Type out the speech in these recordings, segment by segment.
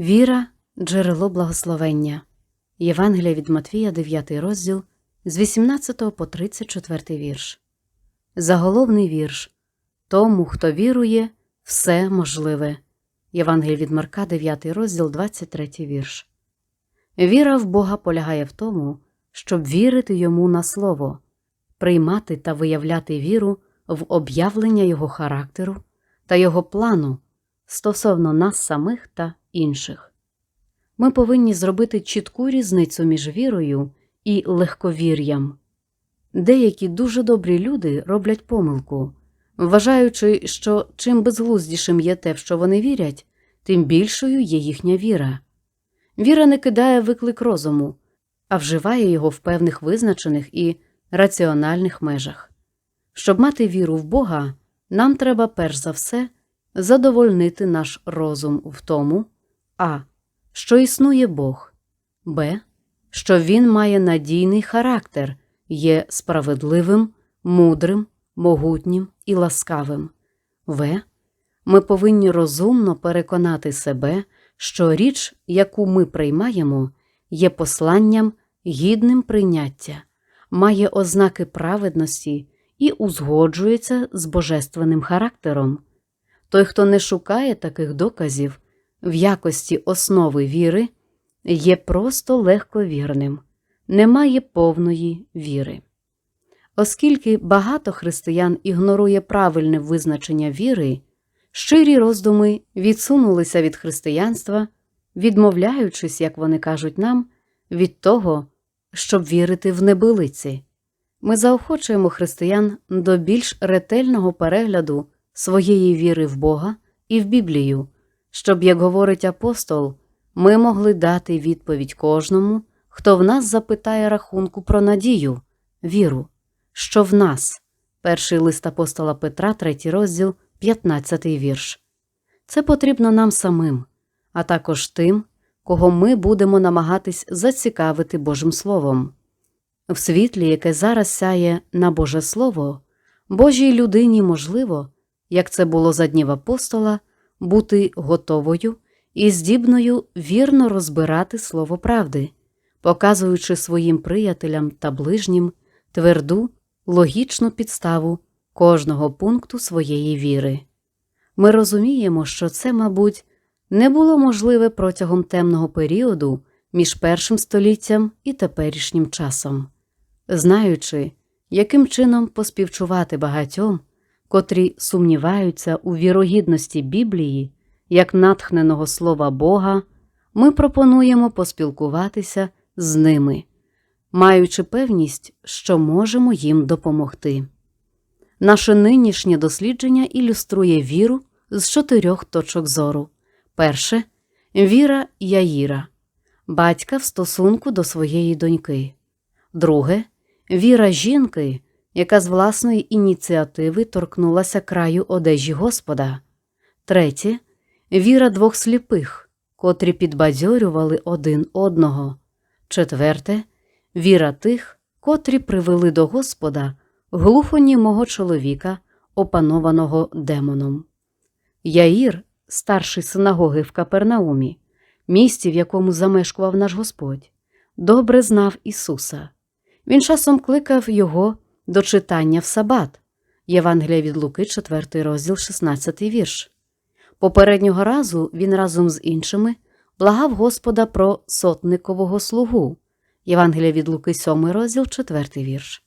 Віра джерело благословення. Євангелія від Матвія, 9 розділ з 18 по 34 вірш. Заголовний вірш Тому, хто вірує, все можливе. Євангелія від Марка, 9 розділ, 23 вірш. Віра в Бога полягає в тому, щоб вірити йому на слово, приймати та виявляти віру в об'явлення Його характеру та Його плану стосовно нас самих та інших. Ми повинні зробити чітку різницю між вірою і легковір'ям. Деякі дуже добрі люди роблять помилку, вважаючи, що чим безглуздішим є те, в що вони вірять, тим більшою є їхня віра. Віра не кидає виклик розуму, а вживає його в певних визначених і раціональних межах. Щоб мати віру в Бога, нам треба перш за все задовольнити наш розум в тому, а. Що існує Бог, б. Що Він має надійний характер, є справедливим, мудрим, могутнім і ласкавим. В. Ми повинні розумно переконати себе, що річ, яку ми приймаємо, є посланням гідним прийняття, має ознаки праведності і узгоджується з божественним характером. Той, хто не шукає таких доказів в якості основи віри, є просто легковірним, не має повної віри. Оскільки багато християн ігнорує правильне визначення віри, щирі роздуми відсунулися від християнства, відмовляючись, як вони кажуть нам, від того, щоб вірити в небилиці. Ми заохочуємо християн до більш ретельного перегляду своєї віри в Бога і в Біблію, щоб, як говорить апостол, ми могли дати відповідь кожному, хто в нас запитає рахунку про надію, віру, що в нас. Перший лист апостола Петра, 3 розділ, 15 вірш. Це потрібно нам самим, а також тим, кого ми будемо намагатись зацікавити Божим Словом. В світлі, яке зараз сяє на Боже Слово, Божій людині можливо, як це було за днів апостола, бути готовою і здібною вірно розбирати слово правди, показуючи своїм приятелям та ближнім тверду, логічну підставу кожного пункту своєї віри. Ми розуміємо, що це, мабуть, не було можливе протягом темного періоду між першим століттям і теперішнім часом, знаючи, яким чином поспівчувати багатьом, котрі сумніваються у вірогідності Біблії як натхненого слова Бога, ми пропонуємо поспілкуватися з ними, маючи певність, що можемо їм допомогти. Наше нинішнє дослідження ілюструє віру з чотирьох точок зору. Перше віра Яїра, батька в стосунку до своєї доньки. Друге віра жінки, яка з власної ініціативи торкнулася краю одежі Господа. Третє віра двох сліпих, котрі підбадьорювали один одного. Четверте віра тих, котрі привели до Господа глухонімого чоловіка, опанованого демоном. Яїр, старший синагоги в Капернаумі, місті, в якому замешкував наш Господь, добре знав Ісуса. Він часом кликав його до читання в Сабат, Євангелія від Луки, 4 розділ, 16 вірш. Попереднього разу він разом з іншими благав Господа про сотникового слугу, Євангелія від Луки, 7 розділ, 4 вірш.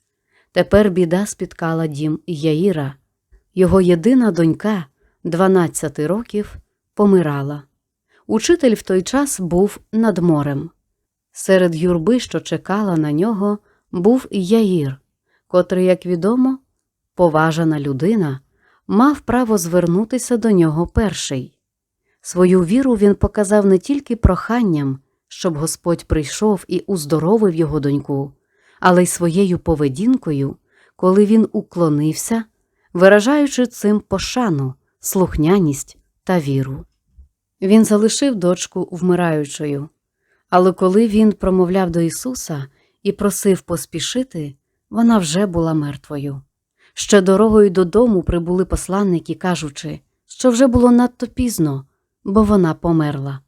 Тепер біда спіткала дім Яїра. Його єдина донька, 12 років, помирала. Учитель в той час був над морем. Серед юрби, що чекала на нього, був Яїр, котрий, як відомо, поважана людина, мав право звернутися до нього перший. Свою віру він показав не тільки проханням, щоб Господь прийшов і уздоровив його доньку, але й своєю поведінкою, коли він уклонився, виражаючи цим пошану, слухняність та віру. Він залишив дочку вмираючою, але коли він промовляв до Ісуса і просив поспішити, вона вже була мертвою. Ще дорогою додому прибули посланники, кажучи, що вже було надто пізно, бо вона померла.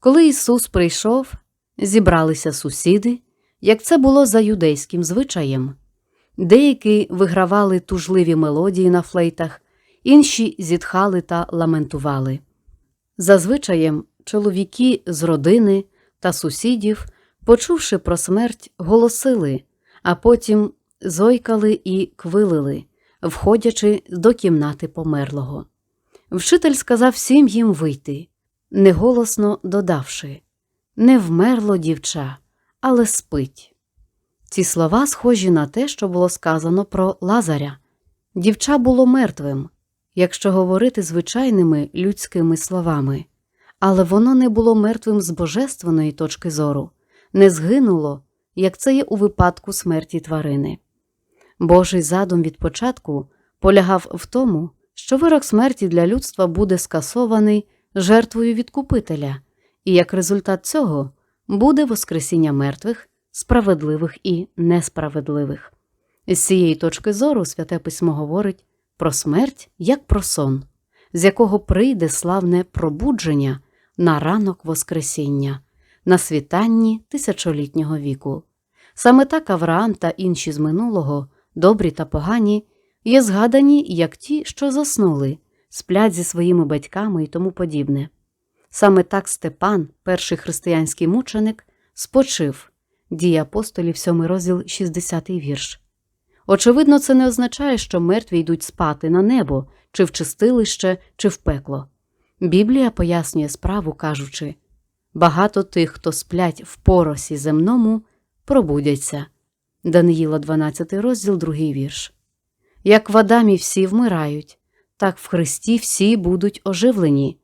Коли Ісус прийшов, зібралися сусіди, як це було за юдейським звичаєм. Деякі вигравали тужливі мелодії на флейтах, інші зітхали та ламентували. За звичаєм, чоловіки з родини та сусідів, почувши про смерть, голосили, а потім зойкали і квилили, входячи до кімнати померлого. Вчитель сказав всім їм вийти, неголосно додавши не вмерло дівча, але спить. Ці слова схожі на те, що було сказано про Лазаря. Дівча було мертвим, якщо говорити звичайними людськими словами, але воно не було мертвим з божественної точки зору, не згинуло, як це є у випадку смерті тварини. Божий задум від початку полягав в тому, що вирок смерті для людства буде скасований жертвою відкупителя, і як результат цього буде Воскресіння мертвих, справедливих і несправедливих. З цієї точки зору Святе Письмо говорить про смерть як про сон, з якого прийде славне пробудження на ранок Воскресіння, на світанні тисячолітнього віку. Саме так Авраам та інші з минулого, добрі та погані, є згадані як ті, що заснули, сплять зі своїми батьками і тому подібне. Саме так Степан, перший християнський мученик, спочив дії апостолів, 7 розділ 60 вірш. Очевидно, це не означає, що мертві йдуть спати на небо, чи в чистилище, чи в пекло. Біблія пояснює справу, кажучи багато тих, хто сплять в поросі земному, пробудяться. Даниїла 12 розділ, 2 вірш. Як в Адамі всі вмирають, так в Христі всі будуть оживлені.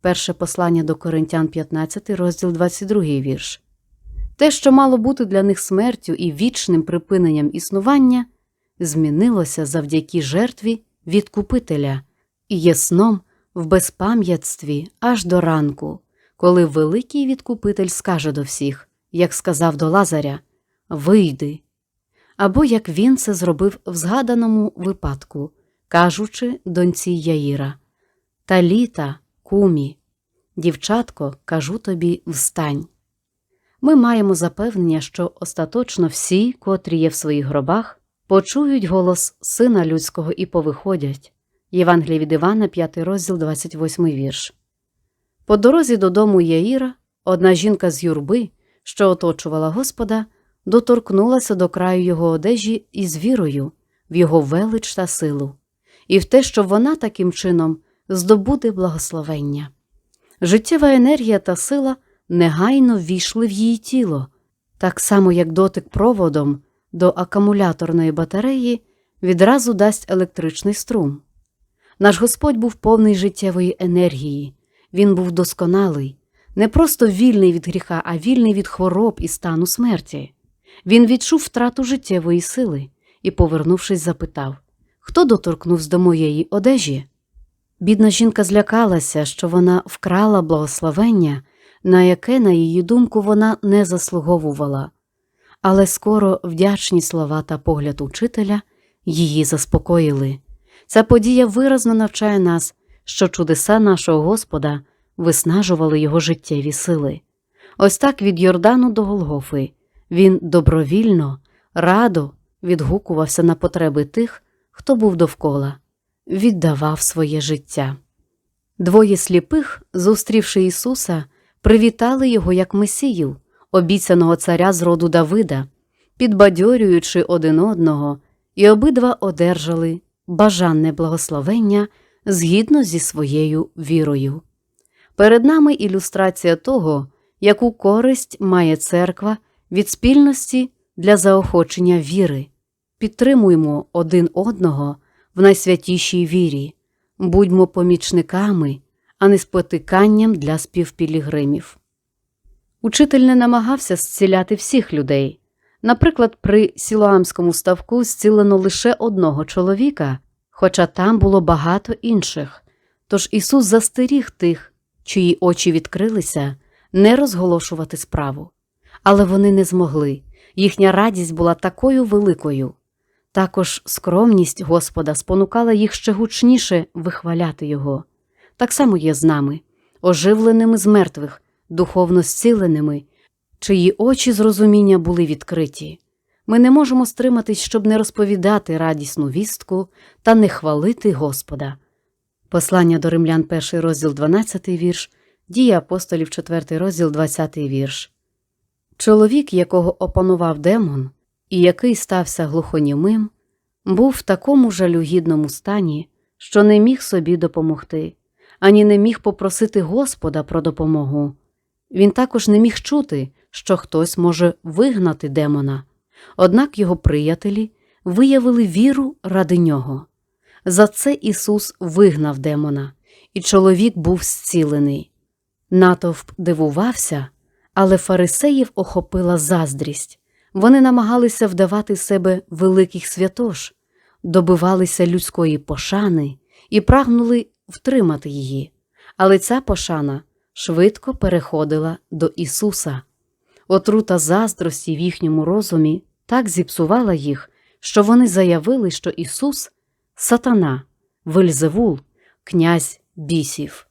Перше послання до Коринтян 15, розділ 22 вірш. Те, що мало бути для них смертю і вічним припиненням існування, змінилося завдяки жертві відкупителя і є сном в безпам'ятстві аж до ранку, коли великий відкупитель скаже до всіх, як сказав до Лазаря Вийди. Або як він це зробив в згаданому випадку, кажучи доньці Яїра Та літа, кумі, дівчатко, кажу тобі, встань. Ми маємо запевнення, що остаточно всі, котрі є в своїх гробах, почують голос Сина Людського і повиходять. Євангеліє від Івана, 5 розділ, 28 вірш. По дорозі додому Яїра одна жінка з юрби, що оточувала Господа, доторкнулася до краю його одежі із вірою, в його велич та силу, і в те, що вона таким чином здобуде благословення. Життєва енергія та сила негайно ввійшли в її тіло, так само як дотик проводом до акумуляторної батареї відразу дасть електричний струм. Наш Господь був повний життєвої енергії, він був досконалий, не просто вільний від гріха, а вільний від хвороб і стану смерті. Він відчув втрату життєвої сили і, повернувшись, запитав Хто доторкнувся до моєї одежі? Бідна жінка злякалася, що вона вкрала благословення, на яке, на її думку, вона не заслуговувала, але скоро вдячні слова та погляд учителя її заспокоїли. Ця подія виразно навчає нас, що чудеса нашого Господа виснажували його життєві сили. Ось так від Йордану до Голгофи він добровільно, радо відгукувався на потреби тих, хто був довкола, віддавав своє життя. Двоє сліпих, зустрівши Ісуса, привітали його як Месію, обіцяного царя з роду Давида, підбадьорюючи один одного, і обидва одержали бажанне благословення згідно зі своєю вірою. Перед нами ілюстрація того, яку користь має церква від спільності для заохочення віри. Підтримуємо один одного в найсвятішій вірі, будьмо помічниками, а не спотиканням для співпілігримів. Учитель не намагався зціляти всіх людей. Наприклад, при Сілоамському ставку зцілено лише одного чоловіка, хоча там було багато інших. Тож Ісус застеріг тих, чиї очі відкрилися, не розголошувати справу. Але вони не змогли, їхня радість була такою великою. Також скромність Господа спонукала їх ще гучніше вихваляти Його. Так само є з нами, оживленими з мертвих, духовно зціленими, чиї очі зрозуміння були відкриті. Ми не можемо стриматись, щоб не розповідати радісну вістку та не хвалити Господа. Послання до римлян, перший розділ, 12 вірш, дії апостолів, 4 розділ, 20 вірш. Чоловік, якого опанував демон, і який стався глухонімим, був в такому жалюгідному стані, що не міг собі допомогти, ані не міг попросити Господа про допомогу. Він також не міг чути, що хтось може вигнати демона, однак його приятелі виявили віру ради нього. За це Ісус вигнав демона, і чоловік був зцілений. Натовп дивувався, але фарисеїв охопила заздрість. Вони намагалися вдавати себе великих святош, добивалися людської пошани і прагнули втримати її. Але ця пошана швидко переходила до Ісуса. Отрута заздрості в їхньому розумі так зіпсувала їх, що вони заявили, що Ісус сатана, Вельзевул, князь бісів.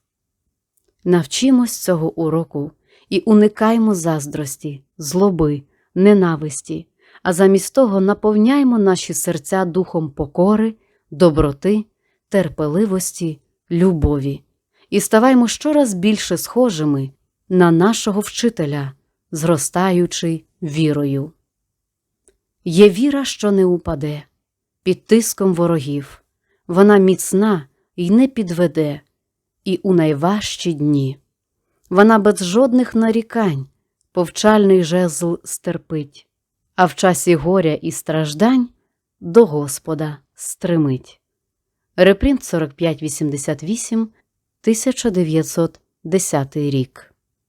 Навчимось цього уроку і уникаймо заздрості, злоби, ненависті, а замість того наповняймо наші серця духом покори, доброти, терпеливості, любові і ставаймо щораз більше схожими на нашого вчителя, зростаючи вірою. Є віра, що не упаде, під тиском ворогів, вона міцна й не підведе, і у найважчі дні. Вона без жодних нарікань повчальний жезл стерпить, а в часі горя і страждань до Господа стримить. Репринт 4588 1910 рік